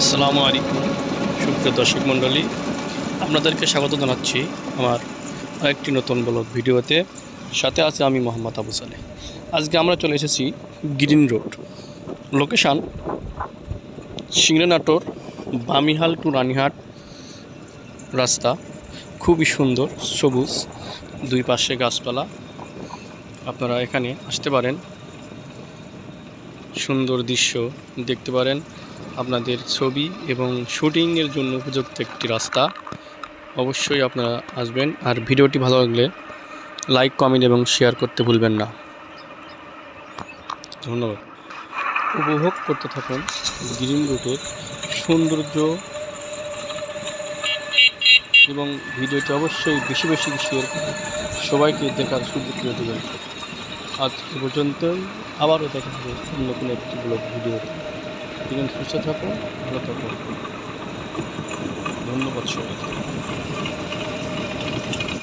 আসসালামু আলাইকুম, সুপ্রিয় দর্শক মণ্ডলী। আপনাদেরকে স্বাগত জানাচ্ছি আমার আরেকটি নতুন ব্লগ ভিডিওতে। সাথে আছে আমি মোহাম্মদ আবু সালে আজকে আমরা চলে এসেছি green road. Location Singra Natore Bamihal to Ranihat. রাস্তা খুবই সুন্দর, সবুজ, দুই পাশে গাছপালা। আপনারা এখানে আসতে পারেন। সুন্দর দৃশ্য দেখতে পারেন। আপনাদের ছবি এবং শুটিংয়ের জন্য উপযুক্ত একটি রাস্তা। অবশ্যই আপনারা আসবেন। আর ভিডিওটি ভালো লাগলে লাইক, কমেন্ট এবং শেয়ার করতে ভুলবেন না। ধন্যবাদ। উপভোগ করতে থাকুন গ্রিন রুটের সৌন্দর্য এবং ভিডিওটি অবশ্যই বেশি বেশি শেয়ার সবাইকে দেখার সুযোগ করে দেবেন। আজ এ পর্যন্ত আবারও দেখা হবে নতুন একটি ব্লগ ভিডিও সুস্থ থাকুন, ভালো থাকুন। ধন্যবাদ সবাইকে।